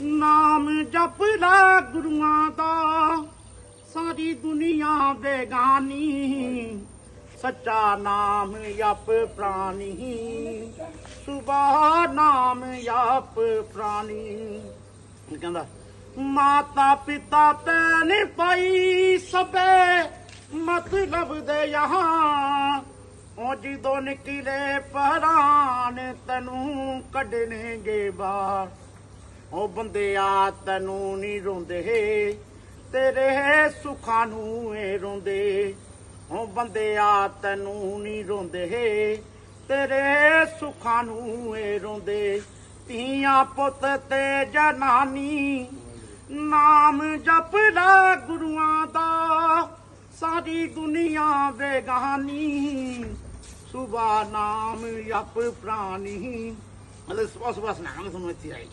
ਨਾਮ ਜਪ ਲੈ ਗੁਰੂਆਂ ਦਾ। ਸਾਰੀ ਦੁਨੀਆ ਬੇਗਾਨੀ ਸੱਚਾ ਨਾਮ ਜਪ ਪ੍ਰਾਨੀ। ਸੁਭਾ ਨਾਮ ਜਪ ਪ੍ਰਾਨੀ। ਕਹਿੰਦਾ, ਮਾਤਾ ਪਿਤਾ ਤੈਨੇ ਪਾਈ ਸਭੇ, ਮਤਲਬ ਦੇ ਯਹਾਂ। ਉਹ ਜਦੋਂ ਨਿਕਲੇ ਪਰਾਨ ਕੱਢਣੇ ਗੇ ਬਾਹਰ। ਉਹ ਬੰਦਿਆ ਤੈਨੂੰ ਨਹੀਂ ਰੋਂਦੇ, ਤੇਰੇ ਸੁਖਾਂ ਨੂੰ ਏ ਰੋਂਦੇ। ਉਹ ਬੰਦਿਆ ਤੈਨੂੰ ਨਹੀਂ ਰੋਂਦੇ, ਤੇਰੇ ਸੁਖਾਂ ਨੂੰ ਏ ਰੋਂਦੇ। ਧੀਆਂ ਪੁੱਤ ਤੇ ਜਨਾਨੀ, ਨਾਮ ਜਪ ਲੈ ਗੁਰੂਆਂ ਦਾ। ਸਾਰੀ ਦੁਨੀਆ ਬੇਗਾਨੀ, ਸੁਬਾ ਨਾਮ ਜਪ ਪ੍ਰਾਨੀ। هذا يصبر اصبر نعم مثل ما تيعي